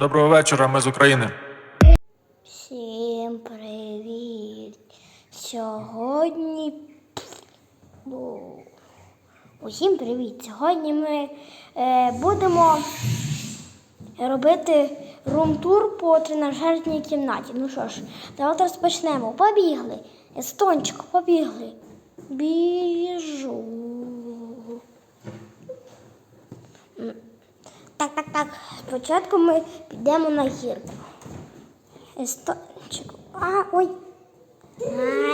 Доброго вечора, ми з України. Всім привіт! Сьогодні. Усім привіт! Сьогодні ми е, будемо робити рум-тур по тренажерній кімнаті. Ну що ж, давайте розпочнемо. Побігли. Естончик, побігли. Біжу. М. Так, так, так. Спочатку ми підемо на гірку. Естончик. А, ой.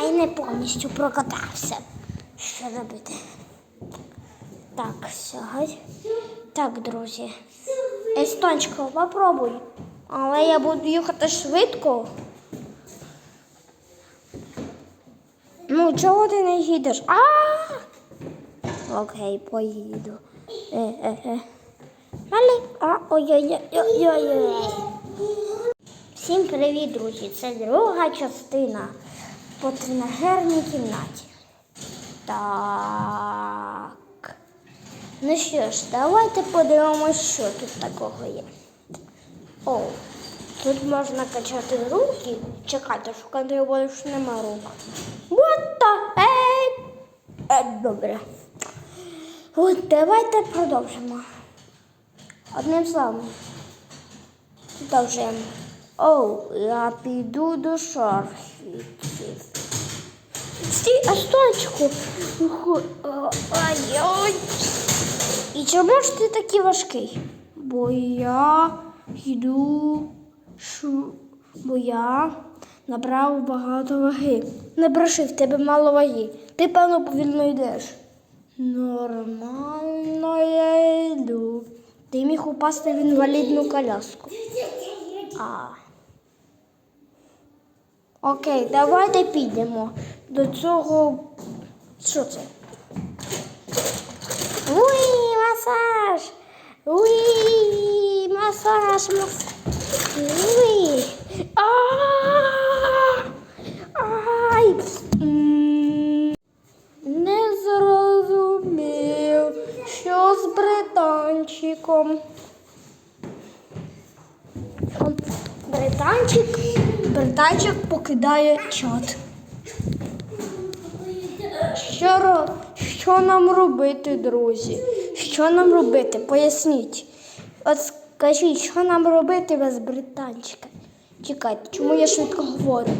Ай, не повністю прокатався. Що робити? Так, сьогодні. Так, друзі. Естончику, попробуй. Але я буду їхати швидко. Ну, чого ти не їдеш? А! Окей, поїду. Е, е. А, ой-ой-ой-ой-ой. Всім привіт, друзі! Це друга частина по тренажерній кімнаті. Так. Ну що ж, давайте подивимося, що тут такого є. О, тут можна качати руки. Чекайте, шукати його більше нема рук. What the heck? Е, добре. От давайте продовжимо. Одним словом. Продовжуємо. Оу, я піду до шарфіків. Стій, а стойчку. Ой-ой. І чому ж ти такий важкий? Бо я йду, шу... бо я набрав багато ваги. Не бреши, в тебе мало ваги. Ти, певно, повільно йдеш. Нормально я йду. Ти міг упасти в інвалідну коляску. А. Окей, давайте підемо до цього. Що це? Уй, масаж! Уй, масаж, масаж. Британчик, британчик покидає чат. Що, що нам робити, друзі? Що нам робити? Поясніть. От скажіть, що нам робити без британчика? Чекайте, чому я швидко говорю?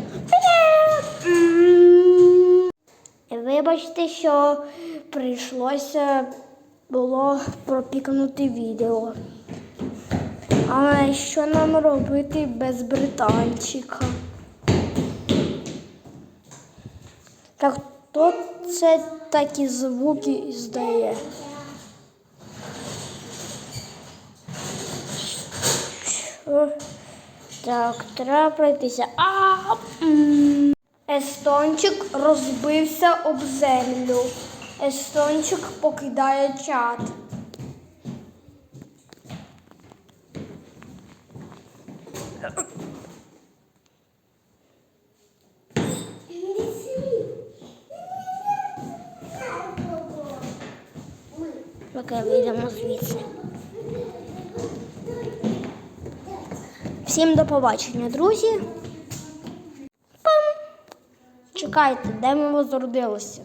Вибачте, що прийшлося було пропікнути відео. Але що нам робити без британчика? Так хто це такі звуки здає? Що? Так, треба пройтися. А! Естончик розбився об землю. Естончик покидає чат. Окей, вийдемо звідси. Всім до побачення, друзі. Пам! Чекайте, де ми возродилися?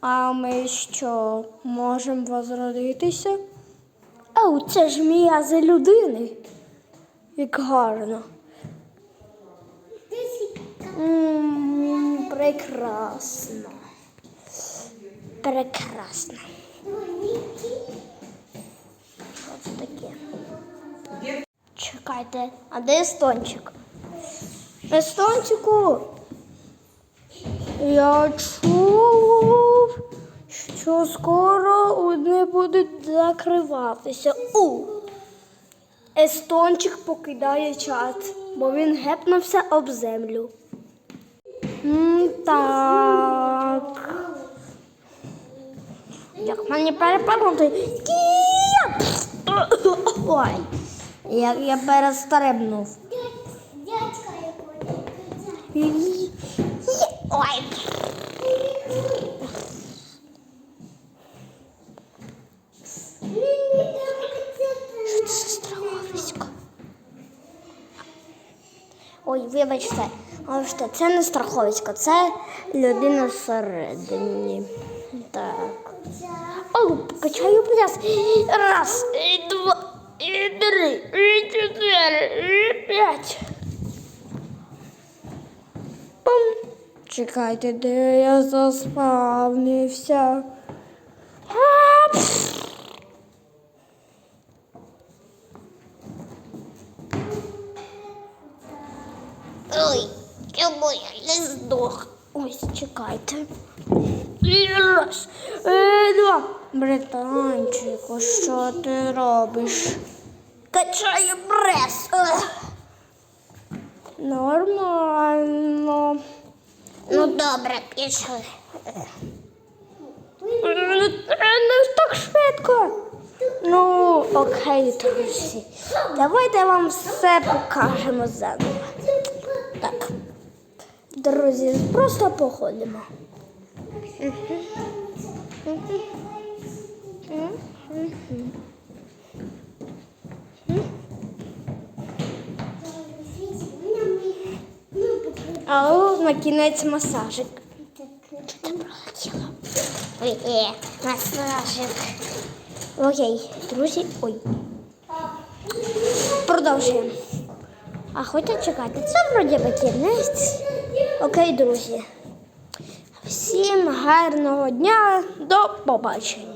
А ми що, можемо возродитися? Оу, це ж м'язи людини. Як гарно. М, Прекрасно. Прекрасно. Чекайте, а де естончик? Естончику! Я чув, що скоро вони будуть закриватися. У! Естончик покидає чат, бо він гепнувся об землю. Так. Як мені перепрыгнути? Ой, як я перестрибнув. Дядька який. Ой. Що страховисько? вибачте, вибачте, це не страховисько, це людина всередині. Так. О, покачаю пляс. Раз, і два, і три, і чотири, і п'ять. Пум. Чекайте, де я заспавнився. А. Ой, чому я не здох? Ось, чекайте. Раз, два. Британчику, що ти робиш? Качаю прес. Нормально. Ну, добре, пішли. Не так швидко. Ну, окей, друзі. Давайте вам все покажемо заново. Так. Друзі, просто походимо. А на кінець масажик. Що ти пролетіла? Ой, е, масажик. Окей, друзі. Ой. Продовжуємо. А хочете чекати? Це вроді би кінець. Окей, друзі. Всім гарного дня. До побачення.